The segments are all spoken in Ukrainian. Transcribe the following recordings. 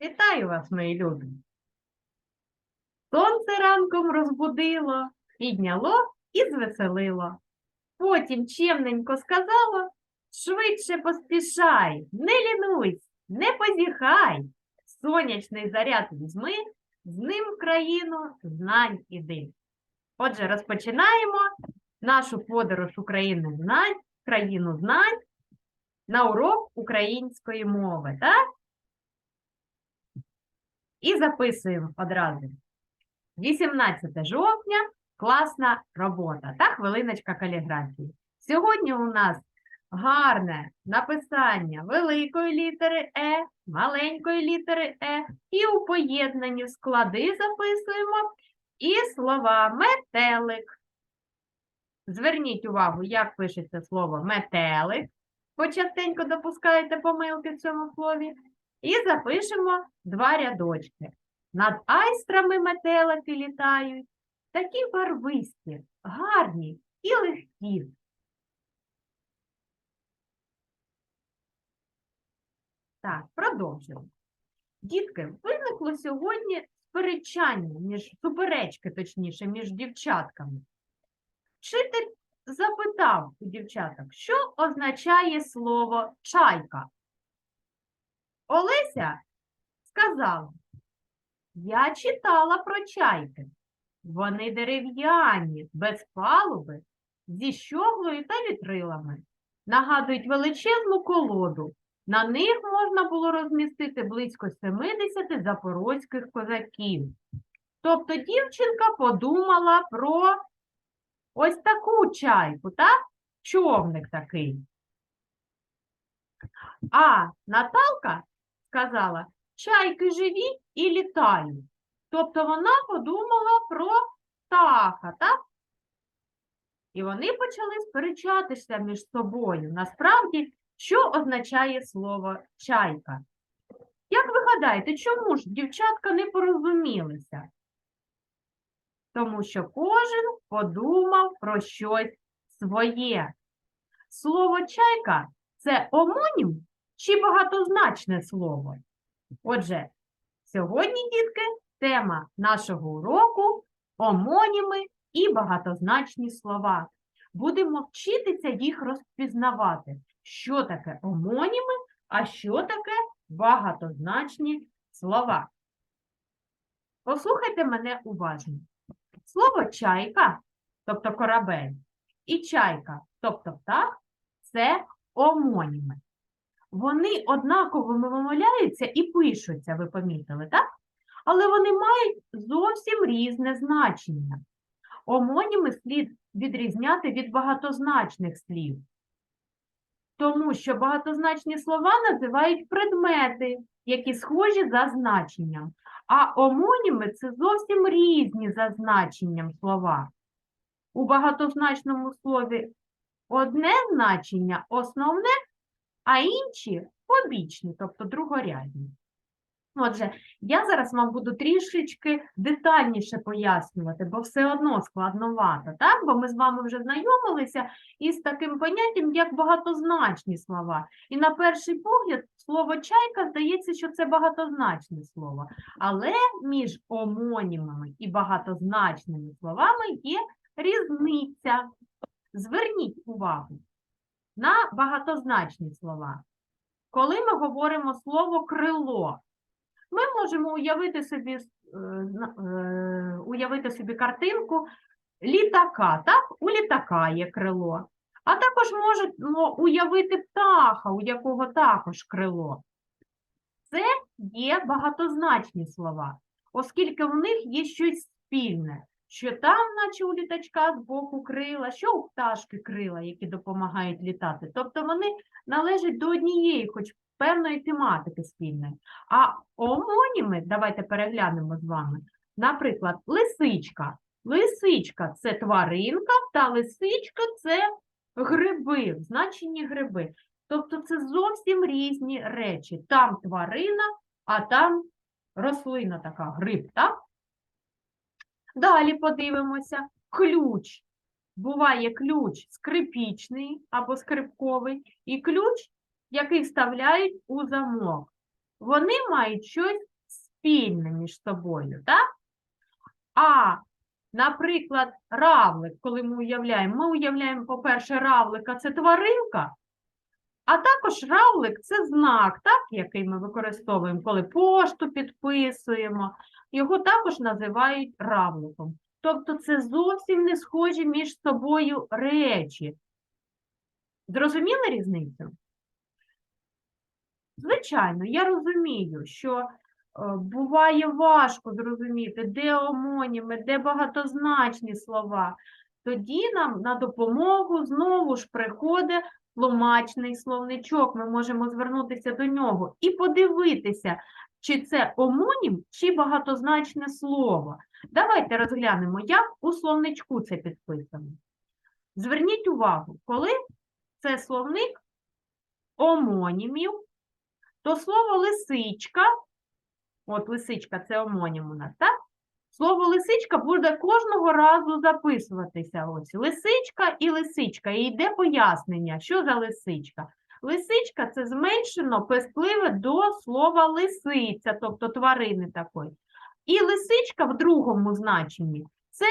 Вітаю вас, мої любі. Сонце ранком розбудило, підняло і звеселило. Потім чемненько сказало, швидше поспішай, не лінуйсь, не позіхай. Сонячний заряд візьми, з ним в країну знань іди. Отже, розпочинаємо нашу подорож України знань, країну знань на урок української мови, так? І записуємо одразу. 18 жовтня класна робота та хвилиночка каліграфії. Сьогодні у нас гарне написання великої літери Е, маленької літери Е, і у поєднанні склади записуємо і слова метелик. Зверніть увагу, як пишеться слово метелик. Ви частенько допускаєте помилки в цьому слові. І запишемо два рядочки. Над айстрами метелики літають, такі барвисті, гарні і легкі. Так, продовжуємо. Дітки, виникло сьогодні сперечання, між, суперечки, точніше, між дівчатками. Вчитель запитав у дівчаток, що означає слово чайка. Олеся сказала, я читала про чайки. Вони дерев'яні, без палуби, зі щоглою та вітрилами. Нагадують величезну колоду. На них можна було розмістити близько 70 запорозьких козаків. Тобто дівчинка подумала про ось таку чайку, так? Човник такий. А Наталка сказала, чайки живі і літають. Тобто вона подумала про птаха, так? І вони почали сперечатися між собою. Насправді, що означає слово чайка? Як ви гадаєте, чому ж дівчатка не порозумілися? Тому що кожен подумав про щось своє. Слово чайка це омонім чи багатозначне слово? Отже, сьогодні, дітки, тема нашого уроку омоніми і багатозначні слова. Будемо вчитися їх розпізнавати, що таке омоніми, а що таке багатозначні слова. Послухайте мене уважно. Слово чайка, тобто корабель, і чайка, тобто птах, це омоніми. Вони однаково вимовляються і пишуться, ви помітили, так? Але вони мають зовсім різне значення. Омоніми слід відрізняти від багатозначних слів. Тому що багатозначні слова називають предмети, які схожі за значенням. А омоніми це зовсім різні за значенням слова. У багатозначному слові одне значення основне, а інші побічні, тобто другорядні. Отже, я зараз вам буду трішечки детальніше пояснювати, бо все одно складновато, так? Бо ми з вами вже знайомилися із таким поняттям, як багатозначні слова. І на перший погляд слово чайка здається, що це багатозначне слово. Але між омонімами і багатозначними словами є різниця. Зверніть увагу на багатозначні слова. Коли ми говоримо слово крило, ми можемо уявити собі, е, е, уявити собі картинку літака. Так? У літака є крило. А також можемо уявити птаха, у якого також крило. Це є багатозначні слова, оскільки в них є щось спільне, що там, наче у літачка з боку крила, що у пташки крила, які допомагають літати. Тобто вони належать до однієї, хоч певної тематики спільної. А омоніми, давайте переглянемо з вами, наприклад, лисичка. Лисичка це тваринка, та лисичка це гриби, в значенні гриби. Тобто це зовсім різні речі. Там тварина, а там рослина така, гриб, так? Далі подивимося. Ключ. Буває ключ скрипічний або скрипковий, і ключ, який вставляють у замок. вони мають щось спільне між собою, так? А, наприклад, равлик, коли ми уявляємо, ми уявляємо, по-перше, равлика це тваринка, а також равлик це знак, так, який ми використовуємо, коли пошту підписуємо. Його також називають равликом. Тобто це зовсім не схожі між собою речі. Зрозуміли різницю? Звичайно, я розумію, що е, буває важко зрозуміти, де омоніми, де багатозначні слова. Тоді нам на допомогу знову ж приходить тлумачний словничок. Ми можемо звернутися до нього і подивитися, чи це омонім, чи багатозначне слово. Давайте розглянемо, як у словничку це підписано. Зверніть увагу, коли це словник омонімів, то слово лисичка, от лисичка це омонім у нас, так? Слово лисичка буде кожного разу записуватися. Ось лисичка і лисичка. І йде пояснення, що за лисичка. Лисичка це зменшено пестливе до слова лисиця, тобто тварини такої. І лисичка в другому значенні це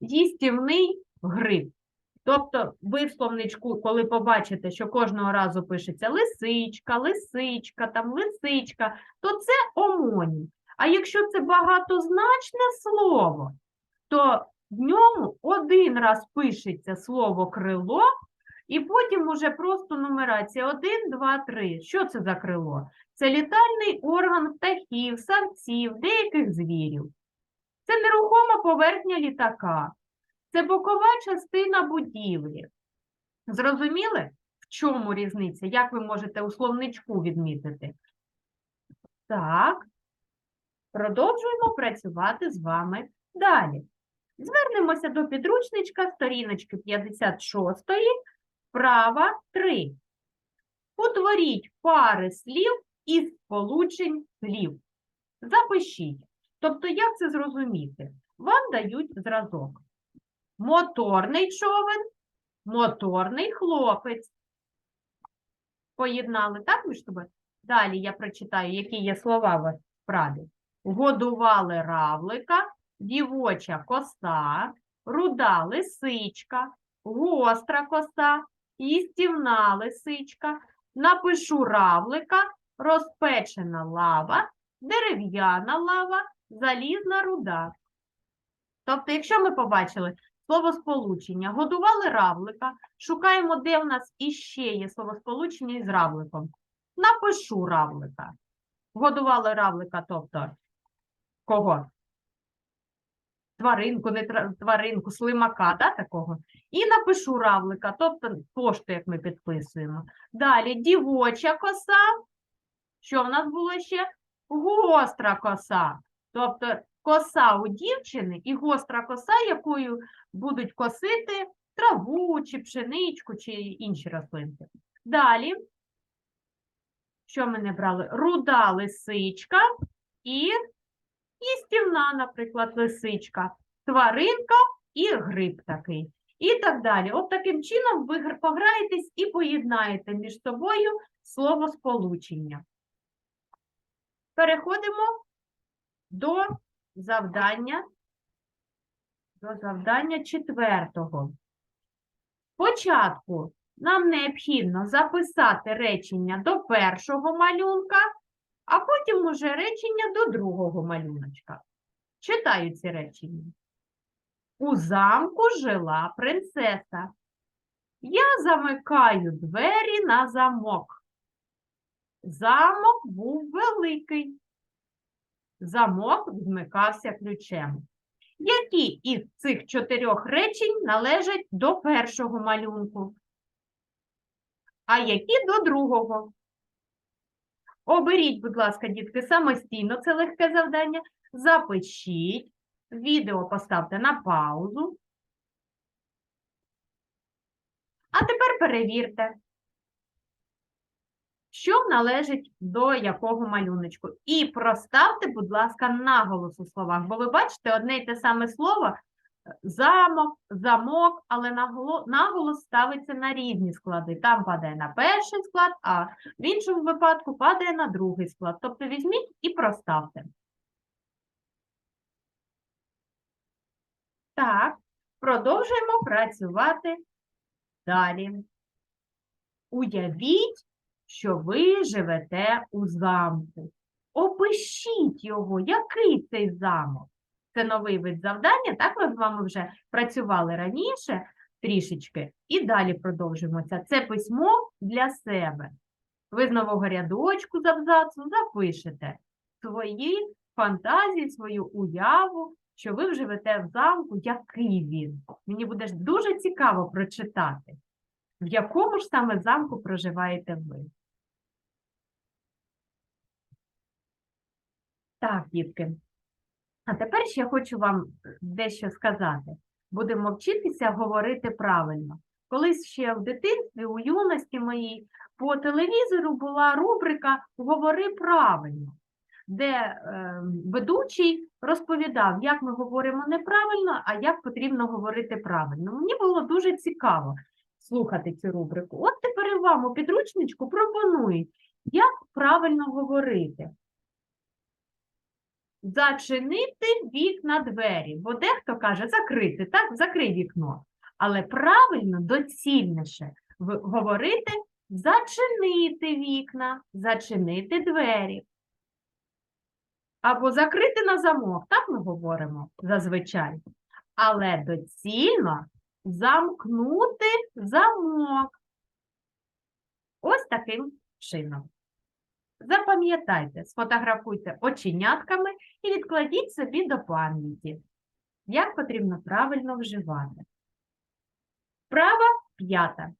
їстівний гриб. Тобто ви в словничку, коли побачите, що кожного разу пишеться лисичка, лисичка, там лисичка, то це омонім. А якщо це багатозначне слово, то в ньому один раз пишеться слово крило, і потім уже просто нумерація 1, 2, 3. Що це за крило? Це літальний орган птахів, савців, деяких звірів. Це нерухома поверхня літака. Це бокова частина будівлі. Зрозуміли, в чому різниця? Як ви можете у словничку відмітити? Так, продовжуємо працювати з вами далі. Звернемося до підручничка сторіночки 56, права 3. Утворіть пари слів із сполучень слів. Запишіть. Тобто, як це зрозуміти? Вам дають зразок. Моторний човен, моторний хлопець. Поєднали так між собою? Далі я прочитаю, які є слова в праві. Годували равлика, дівоча коса, руда лисичка, гостра коса, їстівна лисичка, напишу равлика, розпечена лава, дерев'яна лава, залізна руда. Тобто, якщо ми побачили словосполучення, годували равлика, шукаємо, де в нас іще є словосполучення із равликом. Напишу равлика. Годували равлика, тобто кого? Тваринку, не тваринку, слимака, да, такого. І напишу равлика, тобто пошту, як ми підписуємо. Далі дівоча коса. Що в нас було ще? Гостра коса. Тобто коса у дівчини і гостра коса, якою будуть косити траву, чи пшеничку, чи інші рослинки. Далі, що ми не брали? Руда лисичка і їстівна, наприклад, лисичка, тваринка і гриб такий. І так далі. От таким чином ви пограєтесь і поєднаєте між собою словосполучення. Переходимо до завдання, до завдання четвертого. Спочатку нам необхідно записати речення до першого малюнка, а потім уже речення до другого малюночка. Читаю ці речення. У замку жила принцеса. Я замикаю двері на замок. Замок був великий. Замок змикався ключем. Які із цих чотирьох речень належать до першого малюнку? А які до другого? Оберіть, будь ласка, дітки, самостійно це легке завдання. Запишіть, відео поставте на паузу. А тепер перевірте, що належить до якого малюночку. І проставте, будь ласка, наголос у словах, бо ви бачите одне й те саме слово замок, замок, але наголос ставиться на різні склади. Там падає на перший склад, а в іншому випадку падає на другий склад. Тобто візьміть і проставте. Так, продовжуємо працювати далі. Уявіть, що ви живете у замку. Опишіть його, який цей замок. Це новий вид завдання, так ми з вами вже працювали раніше трішечки, і далі продовжуємо це. Письмо для себе. Ви з нового рядочку з абзацу запишете свої фантазії, свою уяву, що ви живете в замку, який він. Мені буде дуже цікаво прочитати, в якому ж саме замку проживаєте ви. Так, дітки. А тепер ще хочу вам дещо сказати. Будемо вчитися говорити правильно. Колись ще в дитинстві, у юності моїй, по телевізору була рубрика Говори правильно, де е, ведучий розповідав, як ми говоримо неправильно, а як потрібно говорити правильно. Мені було дуже цікаво слухати цю рубрику. От тепер і вам у підручничку пропонують, як правильно говорити. Зачинити вікна двері, бо дехто каже закрити, так, закрий вікно. Але правильно, доцільніше говорити зачинити вікна, зачинити двері. Або закрити на замок, так ми говоримо зазвичай. Але доцільно замкнути замок. Ось таким чином. Запам'ятайте, сфотографуйте оченятками і відкладіть собі до пам'яті, як потрібно правильно вживати. Вправа п'ята.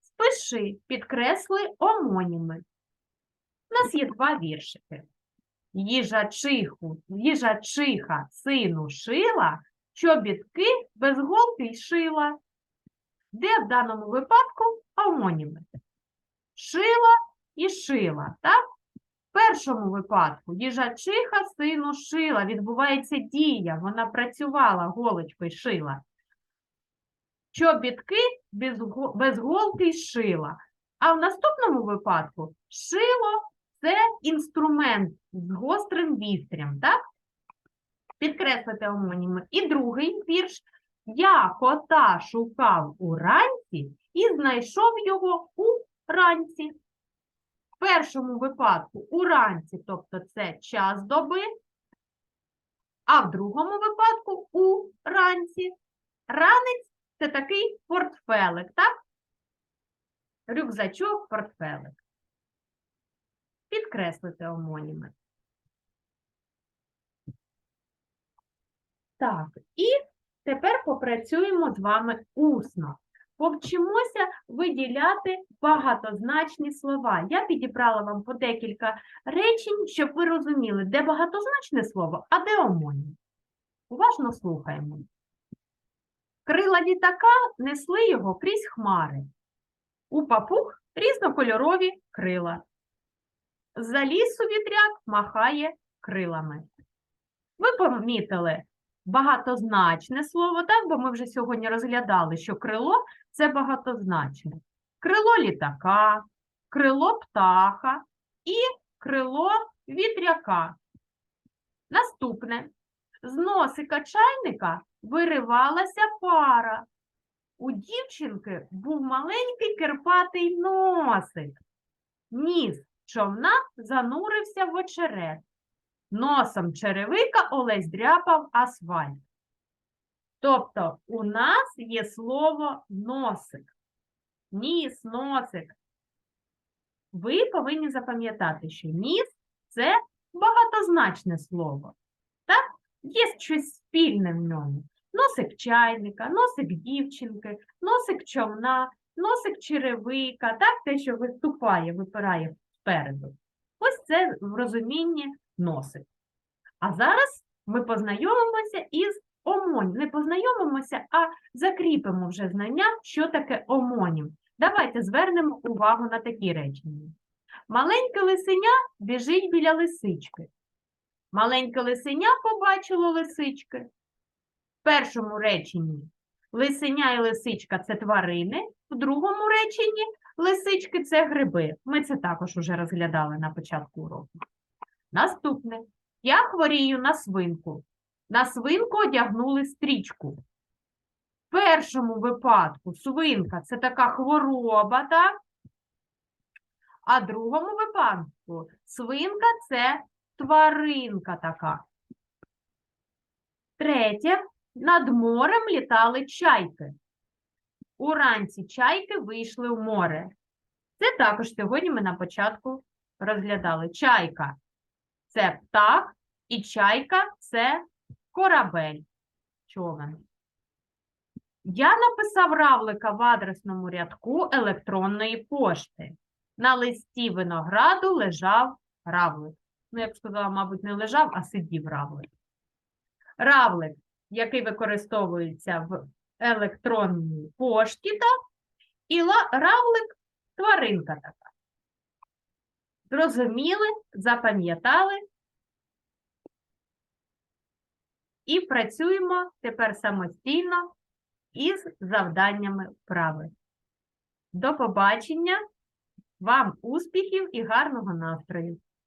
Спиши, підкресли омоніми. У нас є два віршики. Їжачиху, їжачиха сину шила, чобітки без голки й шила. Де в даному випадку омоніми? Шила і шила, так? В першому випадку їжачиха сину шила, відбувається дія, вона працювала голочкою шила. Чобітки без, без голки й шила. А в наступному випадку шило це інструмент з гострим вістрям, так? Підкреслити омоніми. І другий вірш. Я кота шукав уранці і знайшов його уранці. Першому випадку уранці, тобто це час доби, а в другому випадку уранці. Ранець це такий портфелик, так? Рюкзачок, портфелик. Підкреслити омоніми. Так, і тепер попрацюємо з вами усно. Повчимося виділяти багатозначні слова. Я підібрала вам по декілька речень, щоб ви розуміли, де багатозначне слово, а де омонім. Уважно слухаємо. Крила літака несли його крізь хмари. У папуг різнокольорові крила. За лісу вітряк махає крилами. Ви помітили багатозначне слово, так? Бо ми вже сьогодні розглядали, що крило це багатозначне. Крило літака, крило птаха і крило вітряка. Наступне. З носика чайника виривалася пара. У дівчинки був маленький кирпатий носик. Ніс човна занурився в очерет. Носом черевика Олесь дряпав асфальт. Тобто у нас є слово носик. Ніс, носик. Ви повинні запам'ятати, що ніс це багатозначне слово. Так? Є щось спільне в ньому. Носик чайника, носик дівчинки, носик човна, носик черевика, так, те, що виступає, випирає спереду. Ось це в розумінні носик. А зараз ми познайомимося із омонім. Не познайомимося, а закріпимо вже знання, що таке омонім. Давайте звернемо увагу на такі речення. Маленьке лисеня біжить біля лисички. Маленьке лисеня побачило лисички. В першому реченні лисеня і лисичка це тварини, в другому реченні лисички це гриби. Ми це також уже розглядали на початку уроку. Наступне. Я хворію на свинку. На свинку одягнули стрічку. В першому випадку свинка це така хвороба, так? А в другому випадку свинка це тваринка така. Третє. Над морем літали чайки. Уранці чайки вийшли в море. Це також сьогодні ми на початку розглядали. Чайка це птах, і чайка це корабель. Човен. Я написав равлика в адресному рядку електронної пошти. На листі винограду лежав равлик. Ну, я б сказала, мабуть, не лежав, а сидів равлик. Равлик, який використовується в електронній пошті, так? і равлик тваринка така. Зрозуміли, запам'ятали. І працюємо тепер самостійно із завданнями вправи. До побачення, вам успіхів і гарного настрою!